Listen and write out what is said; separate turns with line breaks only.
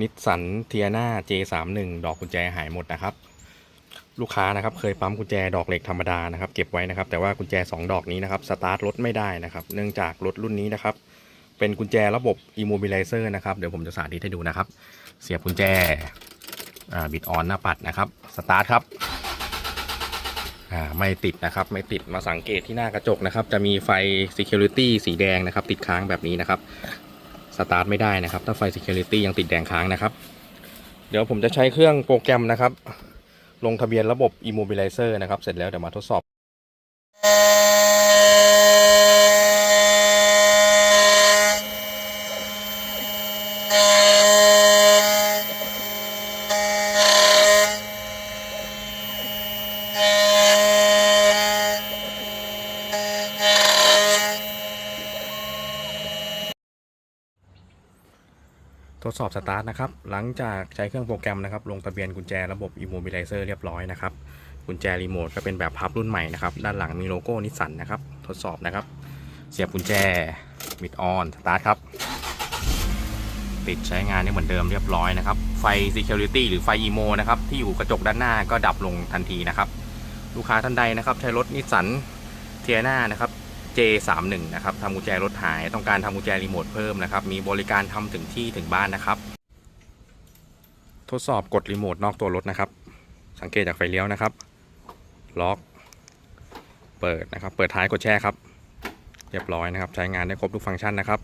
นิสสันเทียนา J31 ดอกกุญแจหายหมดนะครับ ลูกค้านะครับเคยปั๊มกุญแจดอกเหล็กธรรมดานะครับเก็บไว้นะครับ แต่ว่ากุญแจ 2 ดอกนี้นะครับสตาร์ทรถไม่ได้นะครับ เนื่องจากรถรุ่นนี้นะครับ เป็นกุญแจระบบ immobilizer นะครับ เดี๋ยวผมจะสาธิตให้ดูนะครับ เสียบกุญแจบิดออนหน้าปัดนะครับสตาร์ทครับไม่ติดนะครับไม่ติดมาสังเกตที่หน้ากระจกนะครับ จะมีไฟ security สีแดงนะครับ ติดค้างแบบนี้นะครับ สตาร์ทไม่ได้นะครับ ถ้าไฟ security ยังติดแดงค้างนะครับ เดี๋ยวผมจะใช้เครื่องโปรแกรมนะครับ ลงทะเบียนระบบ immobilizer นะครับ เสร็จแล้วเดี๋ยวมาทดสอบ ทดสอบสตาร์ทนะครับ หลังจากใช้เครื่องโปรแกรมนะครับ ลงทะเบียนกุญแจระบบ Immobilizer เรียบร้อยนะครับ กุญแจรีโมทก็เป็นแบบพับรุ่นใหม่นะครับ ด้านหลังมีโลโก้นิสสันนะครับ ทดสอบนะครับ เสียบกุญแจมิดออนสตาร์ทครับปิดใช้งานได้เหมือนเดิมเรียบร้อยนะครับ ไฟ Security หรือไฟ EMO นะครับ ที่อยู่กระจกด้านหน้าก็ดับลงทันทีนะครับ ลูกค้าท่านใดนะครับ ใช้รถนิสสันเทียนานะครับ J31 นะครับทำกุญแจรถหายต้องการทำกุญแจรีโมทเพิ่มนะครับ มีบริการทำถึงที่ถึงบ้านนะครับ ทดสอบกดรีโมทนอกตัวรถนะครับ สังเกตจากไฟเลี้ยวนะครับ ล็อก เปิดนะครับ เปิดท้ายกดแช่ครับ เรียบร้อยนะครับ ใช้งานได้ครบทุกฟังก์ชันนะครับ